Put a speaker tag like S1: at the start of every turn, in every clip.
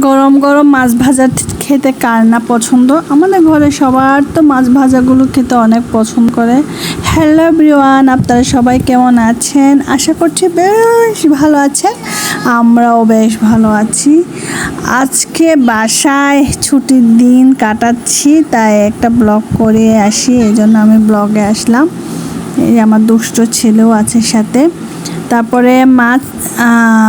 S1: গরম গরম মাছ ভাজা খেতে কার না পছন্দ? আমাদের ঘরে সবার তো মাছ ভাজাগুলো খেতে অনেক পছন্দ করে। হ্যালো ব্রিওয়ান আপনারা সবাই কেমন আছেন? আশা করছি বেশ ভালো আছেন। আমরাও বেশ ভালো আছি। আজকে বাসায় ছুটির দিন কাটাচ্ছি, তাই একটা ব্লগ করে আসি, এই জন্য আমি ব্লগে আসলাম। এই আমার দুষ্ট ছেলেও আছে সাথে। তারপরে মাছ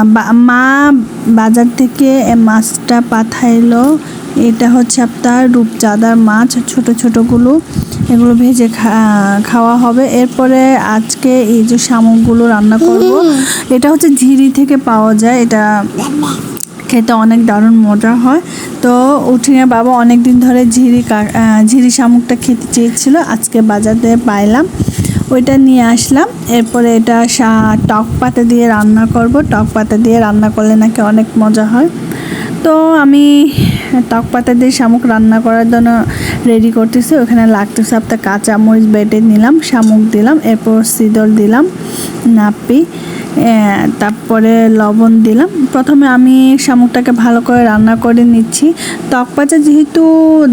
S1: বা- মা বাজার থেকে মাছটা পাঠাইলো। এটা হচ্ছে আপনার রূপচাঁদার মাছ ছোট ছোটগুলো। এগুলো ভেজে খা- খাওয়া হবে। এরপরে আজকে এই যে শামুকগুলো রান্না করব। এটা হচ্ছে ঝিরি থেকে পাওয়া যায়। এটা খেতে অনেক দারুণ মজা হয়। তো উঠিনে বাবা অনেক দিন ধরে ঝিরি কা- ঝিরি শামুকটা খেতে চেয়েছিল। আজকে বাজারে পাইলাম। ওইটা নিয়ে আসলাম। এরপরে এটা টক পাতা দিয়ে রান্না করব। টক পাতা দিয়ে রান্না করলে নাকি অনেক মজা হয়। তো আমি টক পাতা দিয়ে শামুক রান্না করার জন্য রেডি করতেছি। ওখানে লাগতেছে আপনার কাঁচামরিচ বেটে নিলাম, শামুক দিলাম, এরপর সিদল দিলাম, নাপি। তারপরে লবণ দিলাম। প্রথমে আমি শামুকটাকে ভালো করে রান্না করে নিচ্ছি। টক পাতা যেহেতু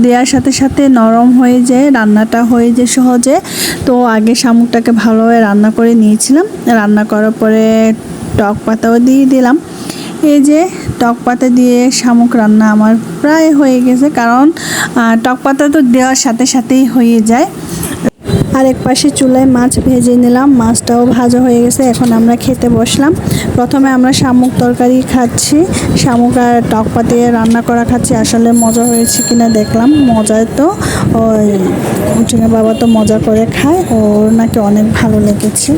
S1: দেওয়ার সাথে সাথে নরম হয়ে যায়, রান্নাটা হয়ে যায় সহজে, তো আগে শামুকটাকে ভালোভাবে রান্না করে নিয়েছিলাম। রান্না করার পরে টক পাতাও দিয়ে দিলাম। এই যে টক পাতা দিয়ে শামুক রান্না আমার প্রায় হয়ে গেছে, কারণ টক পাতা তো দেওয়ার সাথে সাথেই হয়ে যায়। আর এক পাশে চুলায় মাছ ভেজে নিলাম মাছটাও ভাজা হয়ে গেছে এখন আমরা খেতে বসলাম। প্রথমে আমরা শামুক তরকারি খাচ্ছি শামুক আর টক পাতিয়ে রান্না করা খাচ্ছি আসলে মজা হয়েছে কিনা দেখলাম মজায় তো ওই উঠিনে বাবা তো মজা করে খায় ওর নাকি অনেক ভালো লেগেছে।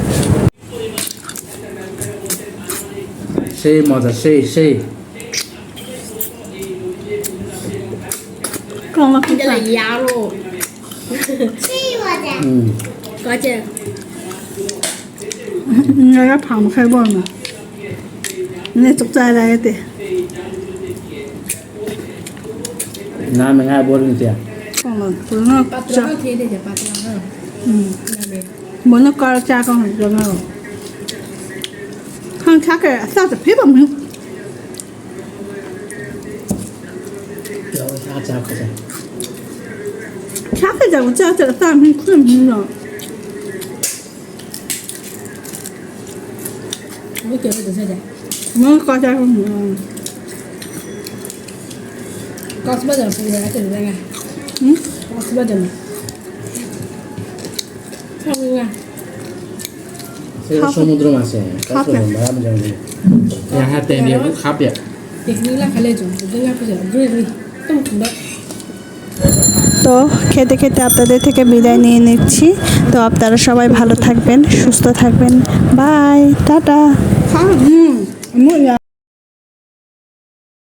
S2: সেই মজা সেই সেই।
S3: 这 Ừ. Có chưa? Nghe cái phòng
S1: khai
S3: bò mà.
S1: Nghe chụp ra đây thì Nam mình ai bố đừng tiền Còn là cứ nó cho.
S2: Ừ. Muốn nó coi cha con mình cho nó. Không khác cái sao tập hiếp
S1: mà mình 啥子家伙？这这大明困明了。
S3: 我给我多少钱？
S1: 我搞点什么？
S3: 搞什么整？服务员对
S1: 不
S3: 对？嗯，搞什么整？看不看
S2: ？সেটা সমুদ্র মাছে হাতে
S3: নিয়ে খাবে দেখলি না খেলে জল জল না পুজো দুই দুই তো
S1: তো খেতে খেতে আপনাদের থেকে বিদায় নিয়ে নিচ্ছি। তো আপনারা সবাই ভালো থাকবেন, সুস্থ থাকবেন। Bye, tata.